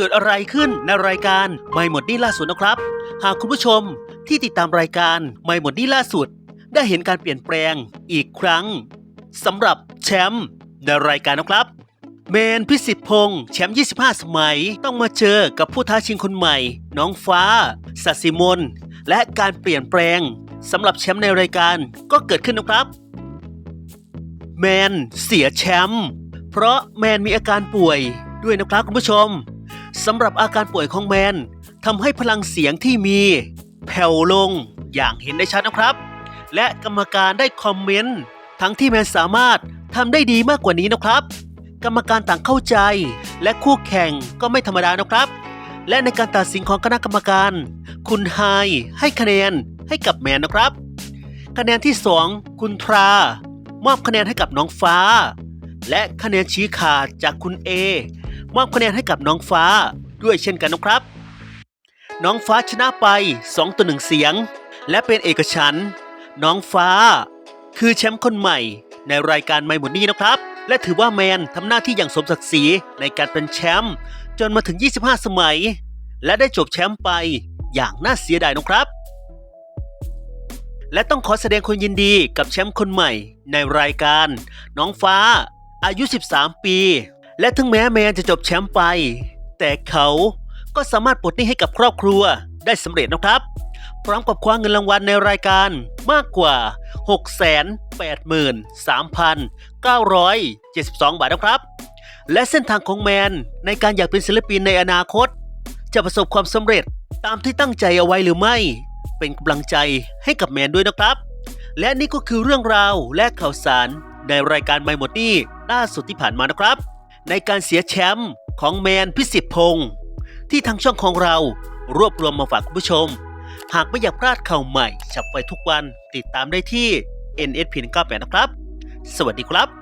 เกิดอะไรขึ้นในรายการไม่หมดนี่ล่าสุดนะครับ หากคุณผู้ชมที่ติดตามรายการไม่หมดนี่ล่าสุด ได้เห็นการเปลี่ยนแปลงอีกครั้งสำหรับแชมป์ในรายการนะครับ เมนพิสิทธิพงษ์แชมป์ 25 สมัยต้องมาเจอกับผู้ท้าชิงคนใหม่ น้องฟ้าสัสิมน และการเปลี่ยนแปลงสำหรับแชมป์ในรายการก็เกิดขึ้นนะครับ แมนเสียแชมป์เพราะแมนมีอาการป่วยด้วยนะครับคุณผู้ชม สำหรับอาการป่วยของแมนทำให้พลังเสียงที่มีแผ่วลงอย่างเห็นได้ชัดนะครับ และกรรมการได้คอมเมนต์ ทั้งที่แมนสามารถทำได้ดีมากกว่านี้นะครับ กรรมการต่างเข้าใจ และคู่แข่งก็ไม่ธรรมดานะครับ และในการตัดสินของคณะกรรมการ คุณไฮให้คะแนนให้กับแมนนะครับ คะแนนที่ 2 คุณทรามอบคะแนนให้กับน้องฟ้า และคะแนนชี้ขาดจากคุณเอ มอบคะแนนให้กับน้องฟ้าด้วยเช่นกันนะครับ น้องฟ้าชนะไป 2ต่อ1เสียง และเป็นเอกฉันน้องฟ้า คือแชมป์คนใหม่ ในรายการไม่หมดนี้นะครับ และถือว่าแมนทำหน้าที่อย่างสมศักดิ์ศรีในการเป็นแชมป์จนมาถึง 25 สมัย และได้จบแชมป์ไปอย่างน่าเสียดายนะครับ และต้องขอแสดงความยินดีกับแชมป์คนใหม่ในรายการ น้องฟ้าอายุ 13 ปี และถึงแม้แมนจะจบแชมป์ไป แต่เขาก็สามารถปลดหนี้ให้กับครอบครัวได้สำเร็จนะครับ พร้อมกับคว้าเงินรางวัลในรายการมากกว่า 683,972 บาทนะครับ และเส้นทางของแมนในการอยากเป็นศิลปินในอนาคต จะประสบความสำเร็จตามที่ตั้งใจเอาไว้หรือไม่ เป็นกำลังใจให้กับแมนด้วยนะครับ และนี่ก็คือเรื่องราวและข่าวสารในรายการไม่หมดนี่ล่าสุดที่ผ่านมานะครับ ในการเสียแชมป์ของแมนพิสิทธิพงศ์ที่ทางช่องของเรารวบรวมมาฝากคุณผู้ชม หากไม่อยากพลาดข่าวใหม่จับไปทุกวันติดตามได้ที่ NSP 98นะครับ สวัสดีครับ